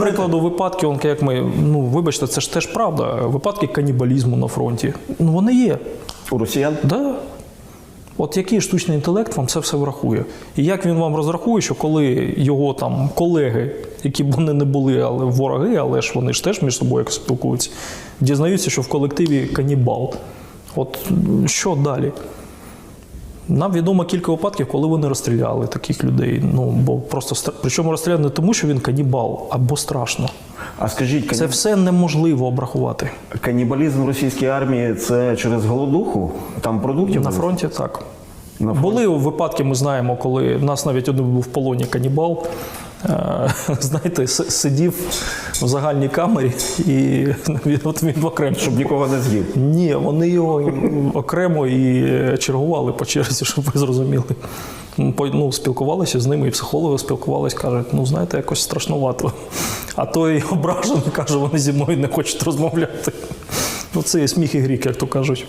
Прикладу випадки, он, як ми, ну вибачте, це ж теж правда. Випадки канібалізму на фронті. Ну вони є. У росіян? Да. От який штучний інтелект вам це все врахує? І як він вам розрахує, що коли його там колеги, які б вони не були, але вороги, але ж вони ж теж між собою якось спілкуються, дізнаються, що в колективі канібал. От що далі? Нам відомо кілька випадків, коли вони розстріляли таких людей. Ну бо просто причому розстріляли не тому, що він канібал, або страшно. А скажіть, каніб... Це все неможливо обрахувати. канібалізм російській армії це через голодуху? Там продуктів На фронті так. Були випадки, ми знаємо, коли в нас навіть один був в полоні канібал. Е, Знаєте, сидів в загальній камері і от він окремо. Щоб нікого не з'їв. Ні, вони його окремо і чергували по черзі, щоб ви зрозуміли. Ну, спілкувалися з ними, і психологи спілкувалися, кажуть, ну знаєте, якось страшнувато. А той ображений каже, вони зі мною не хочуть розмовляти. Ну, це є сміх і грік, як то кажуть.